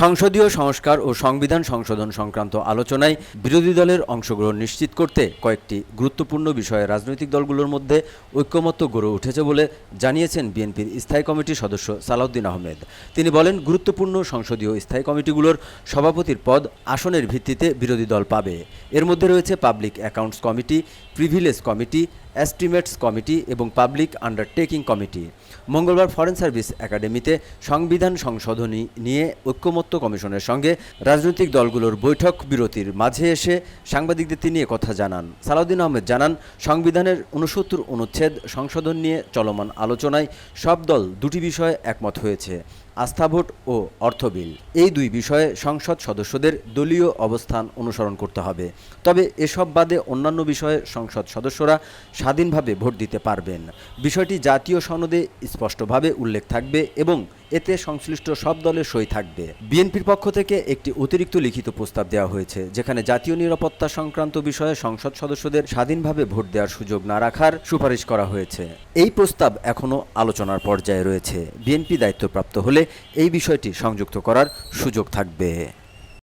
সংসদীয় সংস্কার ও সংবিধান সংশোধন সংক্রান্ত আলোচনায় বিরোধী দলের অংশগ্রহণ নিশ্চিত করতে কয়েকটি গুরুত্বপূর্ণ বিষয়ে রাজনৈতিক দলগুলোর মধ্যে ঐক্যমত্য গড়ে উঠেছে বলে জানিয়েছেন বিএনপির স্থায়ী কমিটির সদস্য সালাউদ্দিন আহমেদ। তিনি বলেন, গুরুত্বপূর্ণ সংসদীয় স্থায়ী কমিটিগুলোর সভাপতির পদ আসনের ভিত্তিতে বিরোধী দল পাবে। এর মধ্যে রয়েছে public accounts committee, privilege committee estimates committee এবং পাবলিক আন্ডারটেকিং কমিটি মঙ্গলবার ফরেন সার্ভিস একাডেমিতে সংবিধান সংশোধনী নিয়ে ঐক্যমত্য কমিশনের সঙ্গে রাজনৈতিক দলগুলোর বৈঠক বিরতির মাঝে এসে সাংবাদিকদের তিনি কথা জানান। সালাউদ্দিন আহমেদ জানান, সংবিধানের উনসত্তর অনুচ্ছেদ সংশোধন নিয়ে চলমান আলোচনায় সব দল দুটি বিষয়ে একমত হয়েছে। আস্থা ভোট ও অর্থ বিল। এই দুই বিষয়ে সংসদ সদস্যদের দলীয় অবস্থান অনুসরণ করতে হবে। তবে এসব বাদে অন্যান্য বিষয়ে সংসদ সদস্যরা স্বাধীনভাবে ভোট দিতে পারবেন। বিষয়টি জাতীয় সনদে স্পষ্টভাবে উল্লেখ থাকবে এবং এতে সংশ্লিষ্ট সব দলের সই থাকবে। বিএনপির পক্ষ থেকে একটি অতিরিক্ত লিখিত প্রস্তাব দেওয়া হয়েছে, যেখানে জাতীয় নিরাপত্তা সংক্রান্ত বিষয়ে সংসদ সদস্যদের স্বাধীনভাবে ভোট দেওয়ার সুযোগ না রাখার সুপারিশ করা হয়েছে। এই প্রস্তাব এখনও আলোচনার পর্যায়ে রয়েছে। বিএনপি দায়িত্বপ্রাপ্ত হলে এই বিষয়টি সংযুক্ত করার সুযোগ থাকবে।